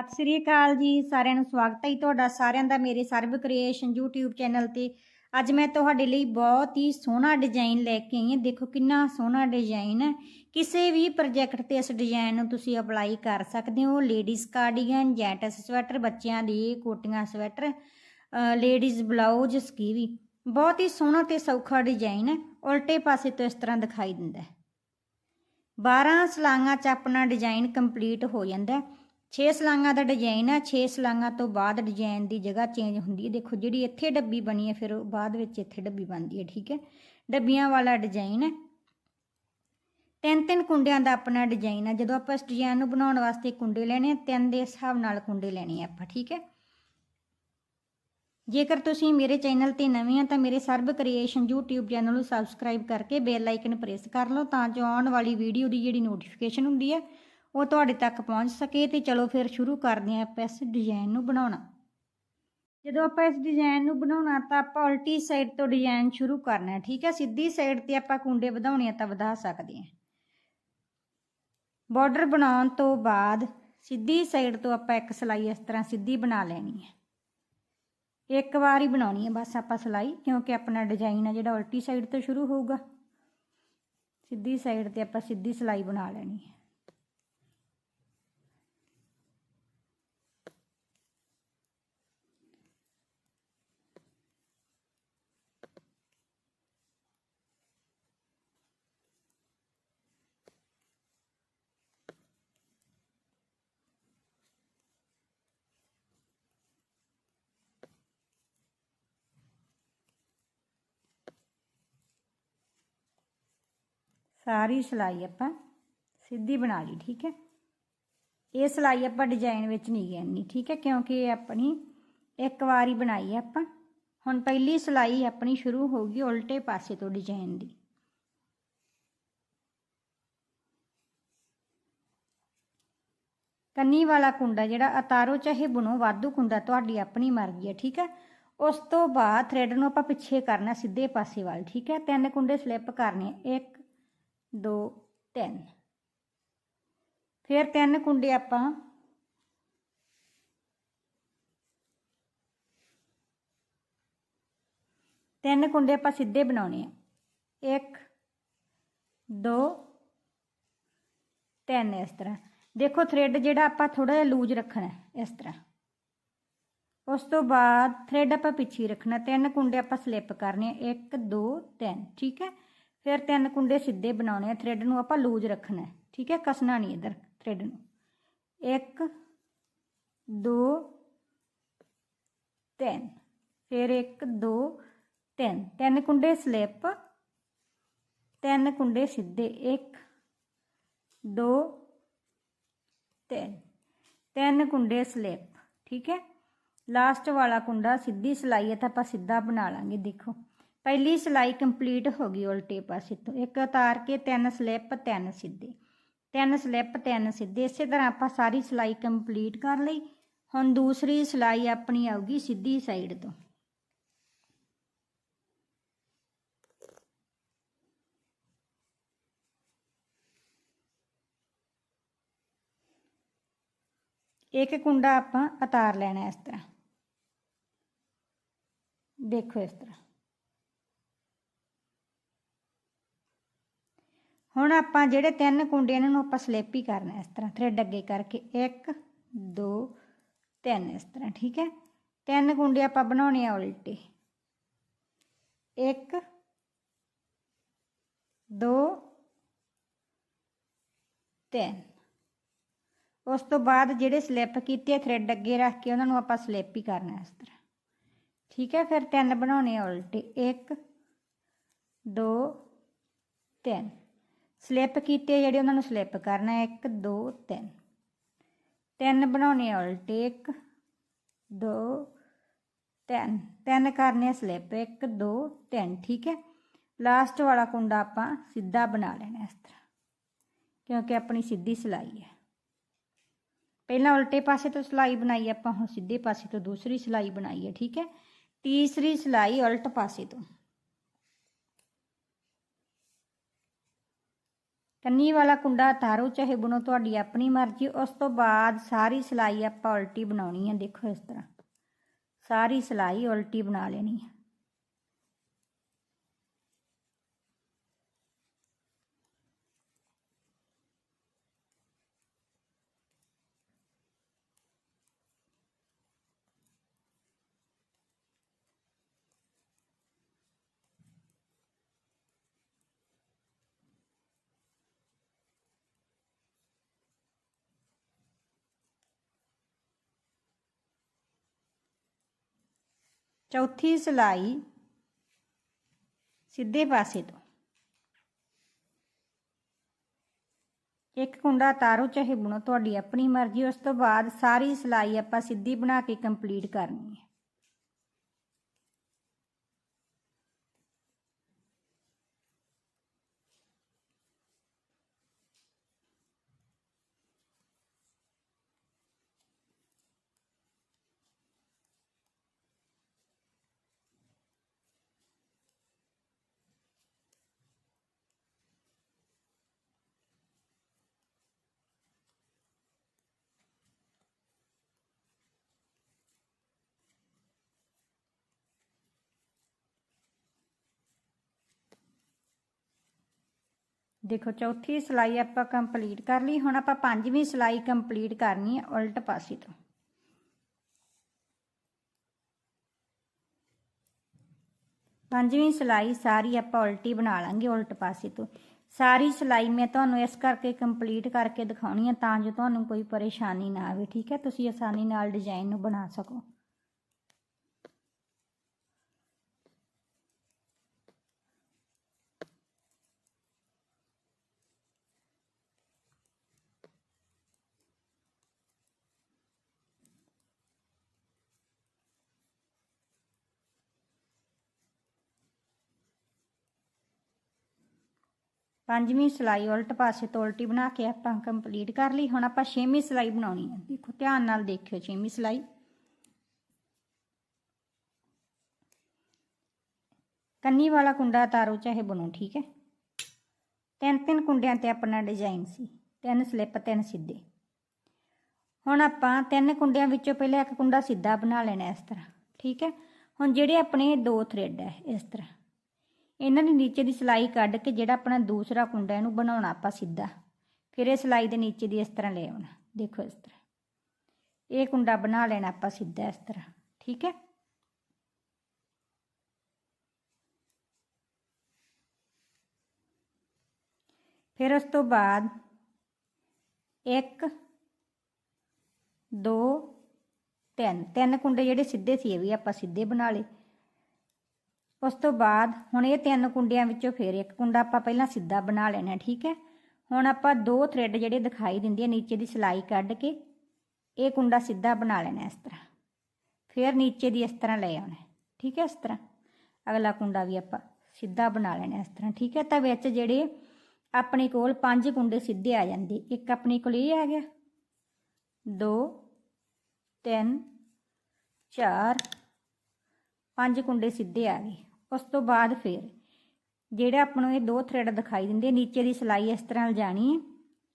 ਸਤਿ ਸ੍ਰੀ ਅਕਾਲ ਜੀ, ਸਾਰਿਆਂ ਨੂੰ ਸਵਾਗਤ ਹੈ ਜੀ ਤੁਹਾਡਾ, ਸਾਰਿਆਂ ਦਾ ਮੇਰੇ ਸਰਵ ਕ੍ਰੀਏਸ਼ਨ YouTube ਚੈਨਲ ਤੇ। ਅੱਜ ਮੈਂ ਤੁਹਾਡੇ ਲਈ ਬਹੁਤ ਹੀ ਸੋਹਣਾ ਡਿਜ਼ਾਈਨ ਲੈ ਕੇ ਆਈ ਹਾਂ। ਦੇਖੋ ਕਿੰਨਾ ਸੋਹਣਾ ਡਿਜ਼ਾਈਨ ਹੈ। ਕਿਸੇ ਵੀ ਪ੍ਰੋਜੈਕਟ ਤੇ ਇਸ ਡਿਜ਼ਾਈਨ ਨੂੰ ਤੁਸੀਂ ਅਪਲਾਈ ਕਰ ਸਕਦੇ ਹੋ। ਲੇਡੀਜ਼ ਕਾਰਡੀਗਨ ਜੈਂਟਸ ਸਵੈਟਰ ਬੱਚਿਆਂ ਦੀ ਕੋਟੀਆਂ ਸਵੈਟਰ ਲੇਡੀਜ਼ ਬਲਾਊਜ਼ ਸਕੀਵੀ ਬਹੁਤ ਹੀ ਸੋਹਣਾ ਤੇ ਸੌਖਾ ਡਿਜ਼ਾਈਨ ਹੈ। ਉਲਟੇ ਪਾਸੇ ਤੋਂ ਇਸ ਤਰ੍ਹਾਂ ਦਿਖਾਈ ਦਿੰਦਾ ਹੈ। 12 ਸਲਾਈਆਂ 'ਚ ਆਪਣਾ ਡਿਜ਼ਾਈਨ ਕੰਪਲੀਟ ਹੋ ਜਾਂਦਾ ਹੈ। 6 ਸਲਾਈਆਂ ਦਾ ਡਿਜ਼ਾਈਨ ਆ 6 ਸਲਾਈਆਂ ਤੋਂ ਬਾਅਦ ਡਿਜ਼ਾਈਨ ਦੀ ਜਗ੍ਹਾ ਚੇਂਜ ਹੁੰਦੀ ਹੈ। ਦੇਖੋ, ਜਿਹੜੀ ਇੱਥੇ ਡੱਬੀ ਬਣੀ ਹੈ, ਫਿਰ ਉਹ ਬਾਅਦ ਵਿੱਚ ਇੱਥੇ ਡੱਬੀ ਬਣਦੀ ਹੈ, ਠੀਕ ਹੈ? ਡੱਬੀਆਂ ਵਾਲਾ ਡਿਜ਼ਾਈਨ ਹੈ। ਤਿੰਨ ਤਿੰਨ ਕੁੰਡਿਆਂ ਦਾ ਆਪਣਾ ਡਿਜ਼ਾਈਨ ਆ। ਜਦੋਂ ਆਪਾਂ ਇਸ ਡਿਜ਼ਾਈਨ ਨੂੰ ਬਣਾਉਣ ਵਾਸਤੇ ਕੁੰਡੇ ਲੈਣੇ ਆ, ਤਿੰਨ ਦੇ ਹਿਸਾਬ ਨਾਲ ਕੁੰਡੇ ਲੈਣੇ ਆ ਆਪਾਂ, ਠੀਕ ਹੈ? ਜੇਕਰ ਤੁਸੀਂ ਮੇਰੇ ਚੈਨਲ ਤੇ ਨਵੇਂ ਆ, ਤਾਂ ਮੇਰੇ ਸਰਬ ਕ੍ਰੀਏਸ਼ਨ YouTube ਚੈਨਲ ਨੂੰ ਸਬਸਕ੍ਰਾਈਬ ਕਰਕੇ ਬੈਲ ਆਈਕਨ ਪ੍ਰੈਸ ਕਰ ਲਓ, ਤਾਂ ਜੋ ਆਉਣ ਵਾਲੀ ਵੀਡੀਓ ਦੀ ਜਿਹੜੀ ਨੋਟੀਫਿਕੇਸ਼ਨ ਹੁੰਦੀ ਹੈ ਉਹ ਤੁਹਾਡੇ ਤੱਕ ਪਹੁੰਚ ਸਕੇ ਤੇ ਚਲੋ ਫਿਰ ਸ਼ੁਰੂ ਕਰਦੇ ਹਾਂ ਆਪਾਂ ਇਸ ਡਿਜ਼ਾਈਨ ਨੂੰ ਬਣਾਉਣਾ। ਜਦੋਂ ਆਪਾਂ ਇਸ ਡਿਜ਼ਾਈਨ ਨੂੰ ਬਣਾਉਣਾ ਤਾਂ ਆਪਾਂ ਉਲਟੀ ਸਾਈਡ ਤੋਂ ਡਿਜ਼ਾਈਨ ਸ਼ੁਰੂ ਕਰਨਾ ਹੈ, ਠੀਕ ਹੈ? ਸਿੱਧੀ ਸਾਈਡ ਤੇ ਆਪਾਂ ਕੁੰਡੇ ਵਧਾਉਣੇ ਆ ਤਾਂ ਵਧਾ ਸਕਦੇ ਹਾਂ। ਬਾਰਡਰ ਬਣਾਉਣ ਤੋਂ ਬਾਅਦ ਸਿੱਧੀ ਸਾਈਡ ਤੋਂ ਆਪਾਂ ਇੱਕ ਸਲਾਈ ਇਸ ਤਰ੍ਹਾਂ ਸਿੱਧੀ ਬਣਾ ਲੈਣੀ ਹੈ। ਇੱਕ ਵਾਰ ਹੀ ਬਣਾਉਣੀ ਹੈ, ਬਸ ਆਪਾਂ ਸਲਾਈ, ਕਿਉਂਕਿ ਆਪਣਾ ਡਿਜ਼ਾਈਨ ਹੈ ਜਿਹੜਾ ਉਲਟੀ ਸਾਈਡ ਤੋਂ ਸ਼ੁਰੂ ਹੋਊਗਾ। ਸਿੱਧੀ ਸਾਈਡ ਤੇ ਆਪਾਂ ਸਿੱਧੀ ਸਲਾਈ ਬਣਾ ਲੈਣੀ ਹੈ। ਸਾਰੀ ਸਲਾਈ ਆਪਾਂ ਸਿੱਧੀ ਬਣਾ ਲਈ, ਠੀਕ ਹੈ? ਇਹ ਸਲਾਈ ਆਪਾਂ ਡਿਜ਼ਾਈਨ ਵਿੱਚ ਨਹੀਂ ਗੈਣੀ ਠੀਕ ਹੈ? ਕਿਉਂਕਿ ਇਹ ਆਪਣੀ ਇੱਕ ਵਾਰ ਬਣਾਈ ਹੈ ਆਪਾਂ। ਹੁਣ ਪਹਿਲੀ ਸਲਾਈ ਆਪਣੀ ਸ਼ੁਰੂ ਹੋਊਗੀ ਉਲਟੇ ਪਾਸੇ ਤੋਂ ਡਿਜ਼ਾਈਨ ਦੀ। ਕੰਨੀ ਵਾਲਾ ਕੁੰਡਾ ਜਿਹੜਾ ਉਤਾਰੋ ਚਾਹੇ ਬੁਣੋ, ਵਾਧੂ ਕੁੰਡਾ ਤੁਹਾਡੀ ਆਪਣੀ ਮਰਜ਼ੀ ਹੈ, ਠੀਕ ਹੈ? ਉਸ ਤੋਂ ਬਾਅਦ ਥ੍ਰੈਡ ਨੂੰ ਆਪਾਂ ਪਿੱਛੇ ਕਰਨਾ, ਸਿੱਧੇ ਪਾਸੇ ਵੱਲ, ਠੀਕ ਹੈ? ਤਿੰਨ ਕੁੰਡੇ ਸਲਿੱਪ ਕਰਨੇ, ਇੱਕ ਦੋ, ਤਿੰਨ। ਫਿਰ ਤਿੰਨ ਕੁੰਡੇ ਆਪਾਂ ਤਿੰਨ ਕੁੰਡੇ ਆਪਾਂ ਸਿੱਧੇ ਬਣਾਉਣੇ ਆ। ਇੱਕ, ਦੋ, ਤਿੰਨ ਇਸ ਤਰ੍ਹਾਂ। ਦੇਖੋ ਥ੍ਰੈਡ ਜਿਹੜਾ ਆਪਾਂ ਥੋੜਾ ਜਿਹਾ ਲੂਜ਼ ਰੱਖਣਾ ਇਸ ਤਰ੍ਹਾਂ। ਉਸ ਤੋਂ ਬਾਅਦ ਥ੍ਰੈਡ ਆਪਾਂ ਪਿੱਛੇ ਰੱਖਣਾ। ਤਿੰਨ ਕੁੰਡੇ ਆਪਾਂ ਸਲਿੱਪ ਕਰਨੇ ਆ। 1 2 3 ਠੀਕ ਹੈ? ਫਿਰ ਤਿੰਨ ਕੁੰਡੇ ਸਿੱਧੇ ਬਣਾਉਣੇ ਆ ਥ੍ਰੈਡ ਨੂੰ ਆਪਾਂ ਲੂਜ਼ ਰੱਖਣਾ ਹੈ, ਠੀਕ ਹੈ? ਕਸਣਾ ਨਹੀਂ ਇਧਰ ਥ੍ਰੈਡ ਨੂੰ। 1 2 3 ਫਿਰ 1 2 3 ਤਿੰਨ ਕੁੰਡੇ ਸਲਿੱਪ ਤਿੰਨ ਕੁੰਡੇ ਸਿੱਧੇ। 1 2 3 ਤਿੰਨ ਕੁੰਡੇ ਸਲਿੱਪ ਠੀਕ ਹੈ? ਲਾਸਟ ਵਾਲਾ ਕੁੰਡਾ ਸਿੱਧੀ ਸਲਾਈ ਹੈ ਤਾਂ ਆਪਾਂ ਸਿੱਧਾ ਬਣਾ ਲਾਂਗੇ, ਦੇਖੋ। ਪਹਿਲੀ ਸਿਲਾਈ ਕੰਪਲੀਟ ਹੋ ਗਈ ਉਲਟੇ ਪਾਸੇ ਤੋਂ। ਇੱਕ ਉਤਾਰ ਕੇ, ਤਿੰਨ ਸਲਿੱਪ, ਤਿੰਨ ਸਿੱਧੇ। ਤਿੰਨ ਸਲਿੱਪ, ਤਿੰਨ ਸਿੱਧੇ। ਇਸੇ ਤਰ੍ਹਾਂ ਆਪਾਂ ਸਾਰੀ ਸਿਲਾਈ ਕੰਪਲੀਟ ਕਰ ਲਈ। ਹੁਣ ਦੂਸਰੀ ਸਿਲਾਈ ਆਪਣੀ ਆਊਗੀ ਸਿੱਧੀ ਸਾਈਡ ਤੋਂ। ਇੱਕ ਕੁੰਡਾ ਆਪਾਂ ਉਤਾਰ ਲੈਣਾ ਇਸ ਤਰ੍ਹਾਂ। ਦੇਖੋ ਇਸ ਤਰ੍ਹਾਂ। ਹੁਣ ਆਪਾਂ ਜਿਹੜੇ ਤਿੰਨ ਕੁੰਡੇ ਇਹਨਾਂ ਨੂੰ ਆਪਾਂ ਸਲਿੱਪ ਹੀ ਕਰਨਾ ਇਸ ਤਰ੍ਹਾਂ ਥ੍ਰੈਡ ਅੱਗੇ ਕਰਕੇ। 1 2 3 ਇਸ ਤਰ੍ਹਾਂ, ਠੀਕ ਹੈ? ਤਿੰਨ ਕੁੰਡੇ ਆਪਾਂ ਬਣਾਉਣੇ ਆ ਉਲਟੇ। 1 2 3 ਉਸ ਤੋਂ ਬਾਅਦ ਜਿਹੜੇ ਸਲਿੱਪ ਕੀਤੇ ਥ੍ਰੈਡ ਅੱਗੇ ਰੱਖ ਕੇ ਉਹਨਾਂ ਨੂੰ ਆਪਾਂ ਸਲਿੱਪ ਹੀ ਕਰਨਾ ਇਸ ਤਰ੍ਹਾਂ। ਠੀਕ ਹੈ? ਫਿਰ ਤਿੰਨ ਬਣਾਉਣੇ ਆ ਉਲਟੇ। 1 2 3 ਸਲਿੱਪ ਕੀਤੇ ਜਿਹੜੇ ਉਹਨਾਂ ਨੂੰ ਸਲਿੱਪ ਕਰਨਾ 1 2 3 ਤਿੰਨ। ਬਣਾਉਣੇ ਆ ਉਲਟੇ। 1 2 3 ਤਿੰਨ ਕਰਨੇ ਸਲਿੱਪ 1 2 3 ਠੀਕ ਹੈ? ਲਾਸਟ ਵਾਲਾ ਕੁੰਡਾ ਆਪਾਂ ਸਿੱਧਾ ਬਣਾ ਲੈਣਾ ਇਸ ਤਰ੍ਹਾਂ, ਕਿਉਂਕਿ ਆਪਣੀ ਸਿੱਧੀ ਸਲਾਈ ਹੈ। ਪਹਿਲਾਂ ਉਲਟੇ ਪਾਸੇ ਤੋਂ ਸਲਾਈ ਬਣਾਈ, ਆਪਾਂ ਹੁਣ ਸਿੱਧੇ ਪਾਸੇ ਤੋਂ ਦੂਸਰੀ ਸਲਾਈ ਬਣਾਈ ਹੈ। ਠੀਕ ਹੈ? ਤੀਸਰੀ ਸਲਾਈ ਉਲਟ ਪਾਸੇ ਤੋਂ। ਕੰਨੀ ਵਾਲਾ ਕੁੰਡਾ ਤਾਰੋ ਚਾਹੇ ਬੁਣੋ, ਤੁਹਾਡੀ ਆਪਣੀ ਮਰਜ਼ੀ। ਉਸ ਤੋਂ ਬਾਅਦ ਸਾਰੀ ਸਿਲਾਈ ਆਪਾਂ ਉਲਟੀ ਬਣਾਉਣੀ ਹੈ ਦੇਖੋ ਇਸ ਤਰ੍ਹਾਂ। ਸਾਰੀ ਸਿਲਾਈ ਉਲਟੀ ਬਣਾ ਲੈਣੀ ਹੈ ਚੌਥੀ ਸਿਲਾਈ ਸਿੱਧੇ ਪਾਸੇ ਤੋਂ। ਇੱਕ ਕੁੰਡਾ ਤਾਰੋ ਚਾਹੇ ਬੁਣੋ, ਤੁਹਾਡੀ ਆਪਣੀ ਮਰਜ਼ੀ, ਉਸ ਤੋਂ ਬਾਅਦ ਸਾਰੀ ਸਿਲਾਈ ਆਪਾਂ ਸਿੱਧੀ ਬਣਾ ਕੇ ਕੰਪਲੀਟ ਕਰਨੀ ਹੈ। ਦੇਖੋ, ਚੌਥੀ ਸਿਲਾਈ ਆਪਾਂ ਕੰਪਲੀਟ ਕਰ ਲਈ। ਹੁਣ ਆਪਾਂ ਪੰਜਵੀਂ ਸਿਲਾਈ ਕੰਪਲੀਟ ਕਰਨੀ ਹੈ ਉਲਟ ਪਾਸੇ ਤੋਂ। ਪੰਜਵੀਂ ਸਿਲਾਈ ਸਾਰੀ ਆਪਾਂ ਉਲਟੀ ਬਣਾ ਲਾਂਗੇ ਉਲਟ ਪਾਸੇ ਤੋਂ। ਸਾਰੀ ਸਿਲਾਈ ਮੈਂ ਤੁਹਾਨੂੰ ਇਸ ਕਰਕੇ ਕੰਪਲੀਟ ਕਰਕੇ ਦਿਖਾਉਣੀ ਹੈ ਤਾਂ ਜੋ ਤੁਹਾਨੂੰ ਕੋਈ ਪਰੇਸ਼ਾਨੀ ਨਾ ਆਵੇ, ਠੀਕ ਹੈ? ਤੁਸੀਂ ਆਸਾਨੀ ਨਾਲ ਡਿਜ਼ਾਈਨ ਨੂੰ ਬਣਾ ਸਕੋ। ਪੰਜਵੀਂ ਸਿਲਾਈ ਉਲਟ ਪਾਸੇ ਤੋਂ ਉਲਟੀ ਬਣਾ ਕੇ ਆਪਾਂ ਕੰਪਲੀਟ ਕਰ ਲਈ। ਹੁਣ ਆਪਾਂ ਛੇਵੀਂ ਸਿਲਾਈ ਬਣਾਉਣੀ ਹੈ। ਦੇਖੋ, ਧਿਆਨ ਨਾਲ ਦੇਖਿਓ ਛੇਵੀਂ ਸਿਲਾਈ। ਕੰਨੀ ਵਾਲਾ ਕੁੰਡਾ ਤਾਰੋ ਚਾਹੇ ਬਣੋ ਠੀਕ ਹੈ? ਤਿੰਨ ਤਿੰਨ ਕੁੰਡਿਆਂ ਤੇ ਆਪਣਾ ਡਿਜ਼ਾਈਨ ਸੀ। ਤਿੰਨ ਸਲਿੱਪ ਤਿੰਨ ਸਿੱਧੇ। ਹੁਣ ਆਪਾਂ ਤਿੰਨ ਕੁੰਡਿਆਂ ਵਿੱਚੋਂ ਪਹਿਲਾਂ ਇੱਕ ਕੁੰਡਾ ਸਿੱਧਾ ਬਣਾ ਲੈਣਾ ਇਸ ਤਰ੍ਹਾਂ, ਠੀਕ ਹੈ? ਹੁਣ ਜਿਹੜੇ ਆਪਣੇ ਦੋ ਥ੍ਰੈਡ ਹੈ ਇਸ ਤਰ੍ਹਾਂ। ਇਹਨਾਂ ਨੇ ਨੀਚੇ ਦੀ ਸਿਲਾਈ ਕੱਢ ਕੇ ਜਿਹੜਾ ਆਪਣਾ ਦੂਸਰਾ ਕੁੰਡਾ ਇਹਨੂੰ ਬਣਾਉਣਾ ਆਪਾਂ ਸਿੱਧਾ। ਫਿਰ ਇਹ ਸਿਲਾਈ ਦੇ ਨੀਚੇ ਦੀ ਇਸ ਤਰ੍ਹਾਂ ਲੈ ਆਉਣਾ। ਦੇਖੋ ਇਸ ਤਰ੍ਹਾਂ। ਇਹ ਕੁੰਡਾ ਬਣਾ ਲੈਣਾ ਆਪਾਂ ਸਿੱਧਾ ਇਸ ਤਰ੍ਹਾਂ। ਠੀਕ ਹੈ? ਫਿਰ ਉਸ ਤੋਂ ਬਾਅਦ 1 2 3 ਤਿੰਨ ਕੁੰਡੇ ਜਿਹੜੇ ਸਿੱਧੇ ਸੀ, ਇਹ ਵੀ ਆਪਾਂ ਸਿੱਧੇ ਬਣਾ ਲਏ। ਉਸ ਤੋਂ ਬਾਅਦ ਹੁਣ ਇਹ ਤਿੰਨ ਕੁੰਡਿਆਂ ਵਿੱਚੋਂ ਫਿਰ ਇੱਕ ਕੁੰਡਾ ਆਪਾਂ ਪਹਿਲਾਂ ਸਿੱਧਾ ਬਣਾ ਲੈਣਾ, ਠੀਕ ਹੈ? ਹੁਣ ਆਪਾਂ ਦੋ ਥ੍ਰੈਡ ਜਿਹੜੇ ਦਿਖਾਈ ਦਿੰਦੇ ਆ ਨੀਚੇ ਦੀ ਸਿਲਾਈ ਕੱਢ ਕੇ, ਇਹ ਕੁੰਡਾ ਸਿੱਧਾ ਬਣਾ ਲੈਣਾ ਇਸ ਤਰ੍ਹਾਂ। ਫਿਰ ਨੀਚੇ ਦੀ ਇਸ ਤਰ੍ਹਾਂ ਲੈ ਆਉਣਾ, ਠੀਕ ਹੈ ਇਸ ਤਰ੍ਹਾਂ? ਅਗਲਾ ਕੁੰਡਾ ਵੀ ਆਪਾਂ ਸਿੱਧਾ ਬਣਾ ਲੈਣਾ ਇਸ ਤਰ੍ਹਾਂ, ਠੀਕ ਹੈ? ਤਾਂ ਵਿੱਚ ਜਿਹੜੇ ਆਪਣੇ ਕੋਲ ਪੰਜ ਕੁੰਡੇ ਸਿੱਧੇ ਆ ਜਾਂਦੇ, ਇੱਕ ਆਪਣੇ ਕੋਲ ਇਹ ਆ ਗਿਆ। 2 3 4 ਪੰਜ ਕੁੰਡੇ ਸਿੱਧੇ ਆ ਗਏ। ਉਸ ਤੋਂ ਬਾਅਦ ਫਿਰ ਜਿਹੜਾ ਆਪਾਂ ਨੂੰ ਇਹ ਦੋ ਥ੍ਰੈਡ ਦਿਖਾਈ ਦਿੰਦੇ ਨੀਚੇ ਦੀ ਸਿਲਾਈ ਇਸ ਤਰ੍ਹਾਂ ਜਾਣੀ ਹੈ।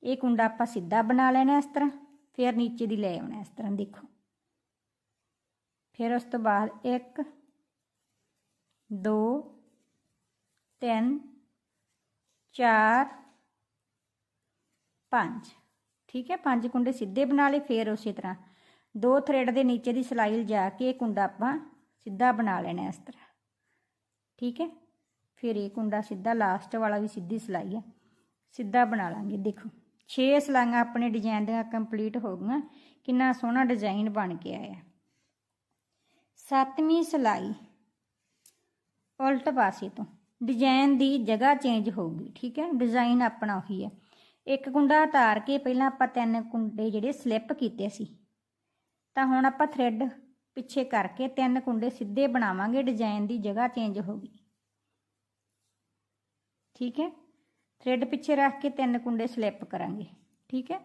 ਇਹ ਕੁੰਡਾ ਆਪਾਂ ਸਿੱਧਾ ਬਣਾ ਲੈਣਾ ਇਸ ਤਰ੍ਹਾਂ, ਫਿਰ ਨੀਚੇ ਦੀ ਲੈ ਆਉਣਾ ਇਸ ਤਰ੍ਹਾਂ ਦੇਖੋ। ਫਿਰ ਉਸ ਤੋਂ ਬਾਅਦ 1 2 3 4 5 ਠੀਕ ਹੈ, ਪੰਜ ਕੁੰਡੇ ਸਿੱਧੇ ਬਣਾ ਲਏ, ਫਿਰ ਉਸੇ ਤਰ੍ਹਾਂ ਦੋ ਥ੍ਰੈਡ ਦੇ ਨੀਚੇ ਦੀ ਸਿਲਾਈ ਲਿਜਾ ਕੇ ਇਹ ਕੁੰਡਾ ਆਪਾਂ ਸਿੱਧਾ ਬਣਾ ਲੈਣਾ ਇਸ ਤਰ੍ਹਾਂ। ਠੀਕ ਹੈ? ਫਿਰ ਇਹ ਕੁੰਡਾ ਸਿੱਧਾ ਲਾਸਟ ਵਾਲਾ ਵੀ ਸਿੱਧੀ ਸਿਲਾਈ ਹੈ। ਸਿੱਧਾ ਬਣਾ ਲਾਂਗੇ, ਦੇਖੋ। 6 ਸਿਲਾਈਆਂ ਆਪਣੇ ਡਿਜ਼ਾਈਨ ਦੀਆਂ ਕੰਪਲੀਟ ਹੋ ਗਈਆਂ। ਕਿੰਨਾ ਸੋਹਣਾ ਡਿਜ਼ਾਈਨ ਬਣ ਕੇ ਆਇਆ। ਸੱਤਵੀਂ ਸਿਲਾਈ ਉਲਟ ਪਾਸੇ ਤੋਂ। ਡਿਜ਼ਾਈਨ ਦੀ ਜਗ੍ਹਾ ਚੇਂਜ ਹੋਊਗੀ ਠੀਕ ਹੈ? ਡਿਜ਼ਾਈਨ ਆਪਣਾ ਉਹੀ ਹੈ। ਇੱਕ ਕੁੰਡਾ ਉਤਾਰ ਕੇ ਪਹਿਲਾਂ ਆਪਾਂ ਤਿੰਨ ਕੁੰਡੇ ਜਿਹੜੇ ਸਲਿੱਪ ਕੀਤੇ ਸੀ। ਤਾਂ ਹੁਣ ਆਪਾਂ ਥ੍ਰੈਡ ਪਿੱਛੇ ਕਰਕੇ ਤਿੰਨ ਕੁੰਡੇ ਸਿੱਧੇ ਬਣਾਵਾਂਗੇ ਡਿਜ਼ਾਈਨ ਦੀ ਜਗ੍ਹਾ ਚੇਂਜ ਹੋ ਗਈ। ਠੀਕ ਹੈ? ਥ੍ਰੈਡ ਪਿੱਛੇ ਰੱਖ ਕੇ ਤਿੰਨ ਕੁੰਡੇ ਸਲਿੱਪ ਕਰਾਂਗੇ। ਠੀਕ ਹੈ?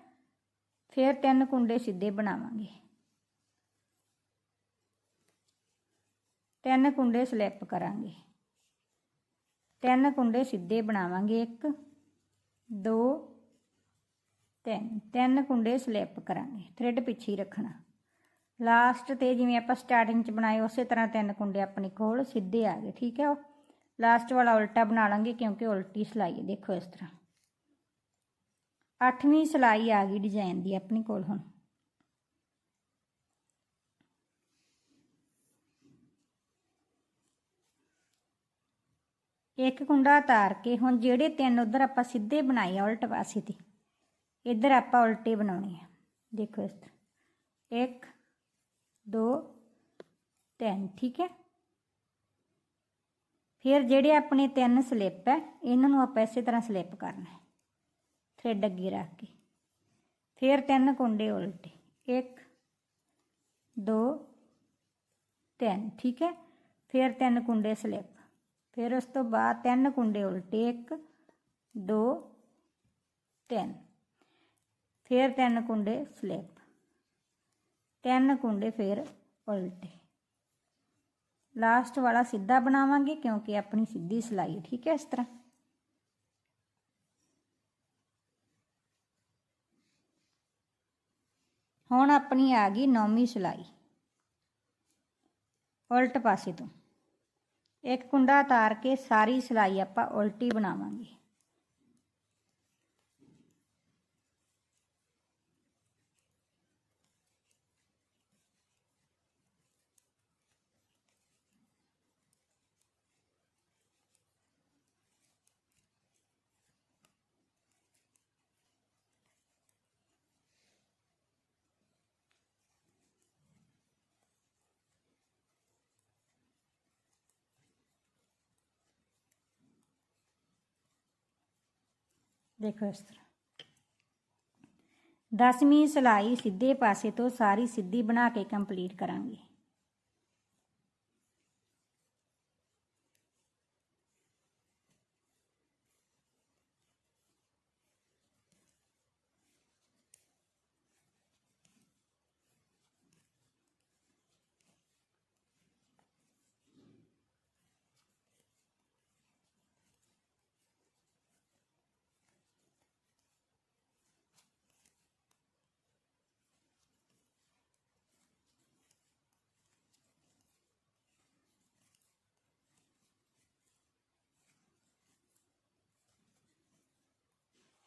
ਫਿਰ ਤਿੰਨ ਕੁੰਡੇ ਸਿੱਧੇ ਬਣਾਵਾਂਗੇ। ਤਿੰਨ ਕੁੰਡੇ ਸਲਿੱਪ ਕਰਾਂਗੇ। ਤਿੰਨ ਕੁੰਡੇ ਸਿੱਧੇ ਬਣਾਵਾਂਗੇ 1 2 ਤਿੰਨ। ਤਿੰਨ ਕੁੰਡੇ ਸਲਿੱਪ ਕਰਾਂਗੇ। ਥ੍ਰੈਡ ਪਿੱਛੇ ਹੀ ਰੱਖਣਾ। ਲਾਸਟ ਤੇ ਜਿਵੇਂ ਆਪਾਂ ਸਟਾਰਟਿੰਗ ਚ ਬਣਾਏ, ਉਸੇ ਤਰ੍ਹਾਂ ਤਿੰਨ ਕੁੰਡੇ ਆਪਣੇ ਕੋਲ ਸਿੱਧੇ ਆ ਗਏ, ਠੀਕ ਹੈ ਉਹ? ਲਾਸਟ ਵਾਲਾ ਉਲਟਾ ਬਣਾ ਲਾਂਗੇ ਕਿਉਂਕਿ ਉਲਟੀ ਸਿਲਾਈ ਹੈ, ਦੇਖੋ ਇਸ ਤਰ੍ਹਾਂ। ਅੱਠਵੀਂ ਸਿਲਾਈ ਆ ਗਈ ਡਿਜ਼ਾਈਨ ਦੀ ਆਪਣੇ ਕੋਲ ਹੁਣ। ਇੱਕ ਕੁੰਡਾ ਉਤਾਰ ਕੇ ਹੁਣ ਜਿਹੜੇ ਤਿੰਨ ਉਧਰ ਆਪਾਂ ਸਿੱਧੇ ਬਣਾਏ ਆ ਉਲਟ ਪਾਸੇ ਤੇ, ਇੱਧਰ ਆਪਾਂ ਉਲਟੇ ਬਣਾਉਣੇ ਆ, ਦੇਖੋ ਇਸ ਤਰ੍ਹਾਂ। 1 2 3 ਠੀਕ ਹੈ? ਫਿਰ ਜਿਹੜੇ ਆਪਣੇ ਤਿੰਨ ਸਲਿੱਪ ਹੈ, ਇਹਨਾਂ ਨੂੰ ਆਪਾਂ ਇਸੇ ਤਰ੍ਹਾਂ ਸਲਿੱਪ ਕਰਨਾ ਹੈ। ਥ੍ਰੈਡ ਅੱਗੇ ਰੱਖ ਕੇ। ਫਿਰ ਤਿੰਨ ਕੁੰਡੇ ਉਲਟੇ। 1 2 3 ਠੀਕ ਹੈ? ਫਿਰ ਤਿੰਨ ਕੁੰਡੇ ਸਲਿੱਪ। ਫਿਰ ਉਸ ਤੋਂ ਬਾਅਦ ਤਿੰਨ ਕੁੰਡੇ ਉਲਟੇ। 1 2 3 ਫਿਰ ਤਿੰਨ ਕੁੰਡੇ ਸਲਿੱਪ। ਤਿੰਨ ਕੁੰਡੇ ਫਿਰ ਉਲਟੇ। ਲਾਸਟ ਵਾਲਾ ਸਿੱਧਾ ਬਣਾਵਾਂਗੇ ਕਿਉਂਕਿ ਆਪਣੀ ਸਿੱਧੀ ਸਿਲਾਈ ਹੈ, ਠੀਕ ਹੈ ਇਸ ਤਰ੍ਹਾਂ। ਹੁਣ ਆਪਣੀ ਆ ਗਈ ਨੌਵੀਂ ਸਿਲਾਈ। ਉਲਟ ਪਾਸੇ ਤੋਂ। ਇੱਕ ਕੁੰਡਾ ਉਤਾਰ ਕੇ ਸਾਰੀ ਸਿਲਾਈ ਆਪਾਂ ਉਲਟੀ ਬਣਾਵਾਂਗੇ। ਦੇਖੋ ਇਸ ਤਰ੍ਹਾਂ। ਦਸਵੀਂ ਸਿਲਾਈ ਸਿੱਧੇ ਪਾਸੇ ਤੋਂ ਸਾਰੀ ਸਿੱਧੀ ਬਣਾ ਕੇ ਕੰਪਲੀਟ ਕਰਾਂਗੇ।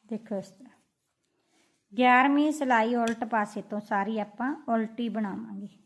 ਦੇਖੋ ਇਸ ਤਰ੍ਹਾਂ। 11ਵੀਂ ਸਿਲਾਈ ਉਲਟ ਪਾਸੇ ਤੋਂ ਸਾਰੀ ਆਪਾਂ ਉਲਟੀ ਬਣਾਵਾਂਗੇ।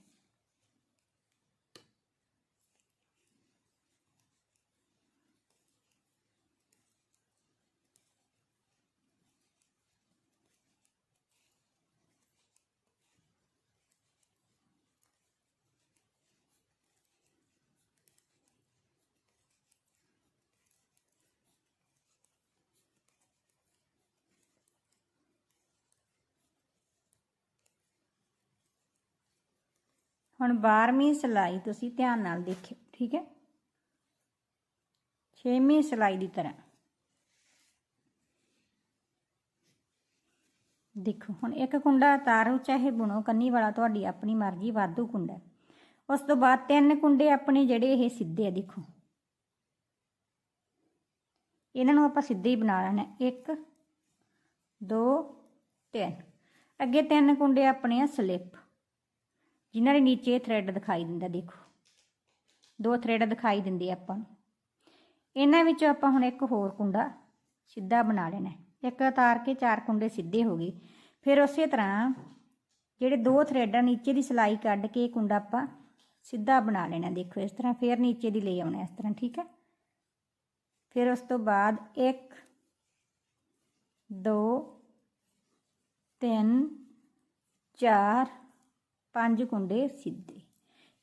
ਹੁਣ 12ਵੀਂ ਸਿਲਾਈ ਤੁਸੀਂ ਧਿਆਨ ਨਾਲ ਦੇਖਿਓ, ਠੀਕ ਹੈ? 6ਵੀਂ ਸਿਲਾਈ ਦੀ ਤਰ੍ਹਾਂ। ਦੇਖੋ, ਹੁਣ ਇੱਕ ਕੁੰਡਾ ਉਤਾਰੋ ਚਾਹੇ ਬੁਣੋ, ਕੰਨੀ ਵਾਲਾ ਤੁਹਾਡੀ ਆਪਣੀ ਮਰਜ਼ੀ, ਵਾਧੂ ਕੁੰਡਾ ਹੈ। ਉਸ ਤੋਂ ਬਾਅਦ ਤਿੰਨ ਕੁੰਡੇ ਆਪਣੇ ਜਿਹੜੇ ਇਹ ਸਿੱਧੇ ਆ, ਦੇਖੋ। ਇਹਨਾਂ ਨੂੰ ਆਪਾਂ ਸਿੱਧੇ ਹੀ ਬਣਾ ਲੈਣਾ 1 2 3 ਅੱਗੇ ਤਿੰਨ ਕੁੰਡੇ ਆਪਣੇ ਆ, ਸਲਿੱਪ। ਜਿਨ੍ਹਾਂ ਦੇ ਨੀਚੇ ਥ੍ਰੈਡ ਦਿਖਾਈ ਦਿੰਦਾ, ਦੇਖੋ। ਦੋ ਥ੍ਰੈਡ ਦਿਖਾਈ ਦਿੰਦੇ ਆਪਾਂ ਨੂੰ। ਇਹਨਾਂ ਵਿੱਚੋਂ ਆਪਾਂ ਹੁਣ ਇੱਕ ਹੋਰ ਕੁੰਡਾ ਸਿੱਧਾ ਬਣਾ ਲੈਣਾ ਇੱਕ ਉਤਾਰ ਕੇ ਚਾਰ ਕੁੰਡੇ ਸਿੱਧੇ ਹੋ ਗਏ। ਫਿਰ ਉਸੇ ਤਰ੍ਹਾਂ ਜਿਹੜੇ ਦੋ ਥਰੈਡਾਂ ਨੀਚੇ ਦੀ ਸਿਲਾਈ ਕੱਢ ਕੇ ਕੁੰਡਾ ਆਪਾਂ ਸਿੱਧਾ ਬਣਾ ਲੈਣਾ, ਦੇਖੋ ਇਸ ਤਰ੍ਹਾਂ। ਫਿਰ ਨੀਚੇ ਦੀ ਲੈ ਆਉਣਾ ਇਸ ਤਰ੍ਹਾਂ, ਠੀਕ ਹੈ? ਫਿਰ ਉਸ ਤੋਂ ਬਾਅਦ 1 2 3 4 ਪੰਜ ਕੁੰਡੇ ਸਿੱਧੇ।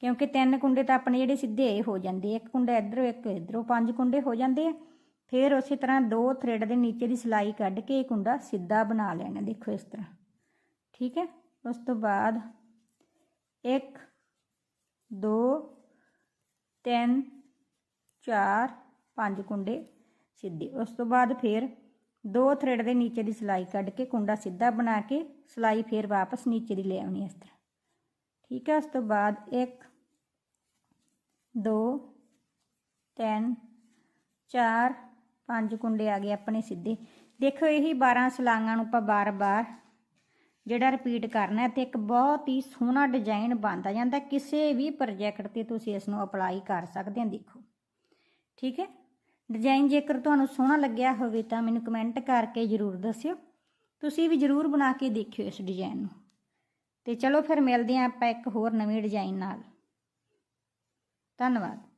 ਕਿਉਂਕਿ ਤਿੰਨ ਕੁੰਡੇ ਤਾਂ ਆਪਣੇ ਜਿਹੜੇ ਸਿੱਧੇ ਇਹ ਹੋ ਜਾਂਦੇ ਇੱਕ ਕੁੰਡਾ ਇਧਰੋਂ, ਇੱਕ ਇਧਰੋਂ ਪੰਜ ਕੁੰਡੇ ਹੋ ਜਾਂਦੇ ਆ। ਫਿਰ ਉਸੇ ਤਰ੍ਹਾਂ ਦੋ ਥ੍ਰੈਡ ਦੇ ਨੀਚੇ ਦੀ ਸਿਲਾਈ ਕੱਢ ਕੇ ਇਹ ਕੁੰਡਾ ਸਿੱਧਾ ਬਣਾ ਲੈਣਾ, ਦੇਖੋ ਇਸ ਤਰ੍ਹਾਂ। ਠੀਕ ਹੈ? ਉਸ ਤੋਂ ਬਾਅਦ 1 2 3 4 5 ਕੁੰਡੇ ਸਿੱਧੇ। ਉਸ ਤੋਂ ਬਾਅਦ ਫਿਰ ਦੋ ਥ੍ਰੈਡ ਦੇ ਨੀਚੇ ਦੀ ਸਿਲਾਈ ਕੱਢ ਕੇ ਕੁੰਡਾ ਸਿੱਧਾ ਬਣਾ ਕੇ ਸਿਲਾਈ ਫਿਰ ਵਾਪਸ ਨੀਚੇ ਦੀ ਲੈ ਆਉਣੀ ਇਸ ਤਰ੍ਹਾਂ। ਠੀਕ ਹੈ, ਉਸ ਤੋਂ ਬਾਅਦ 1 2 3 4 5 ਕੁੰਡੇ ਆ ਗਏ ਆਪਣੇ ਸਿੱਧੇ। ਦੇਖੋ, ਇਹੀ 12 ਸਲਾਈਆਂ ਨੂੰ ਆਪਾਂ ਬਾਰ-ਬਾਰ ਜਿਹੜਾ ਰਿਪੀਟ ਕਰਨਾ ਹੈ ਤੇ ਇੱਕ ਬਹੁਤ ਹੀ ਸੋਹਣਾ ਡਿਜ਼ਾਈਨ ਬਣਦਾ ਜਾਂਦਾ ਕਿਸੇ ਵੀ ਪ੍ਰੋਜੈਕਟ ਤੇ ਤੁਸੀਂ ਇਸ ਨੂੰ ਅਪਲਾਈ ਕਰ ਸਕਦੇ ਹੋ, ਦੇਖੋ। ਠੀਕ ਹੈ? ਡਿਜ਼ਾਈਨ ਜੇਕਰ ਤੁਹਾਨੂੰ ਸੋਹਣਾ ਲੱਗਿਆ ਹੋਵੇ ਤਾਂ ਮੈਨੂੰ ਕਮੈਂਟ ਕਰਕੇ ਜਰੂਰ ਦੱਸਿਓ। ਤੁਸੀਂ ਵੀ ਜਰੂਰ ਬਣਾ ਕੇ ਦੇਖਿਓ ਇਸ ਡਿਜ਼ਾਈਨ ਨੂੰ। ਤੇ ਚਲੋ ਫਿਰ ਮਿਲਦੇ ਹਾਂ ਆਪਾਂ ਇੱਕ ਹੋਰ ਨਵੀਂ ਡਿਜ਼ਾਈਨ ਨਾਲ। ਧੰਨਵਾਦ।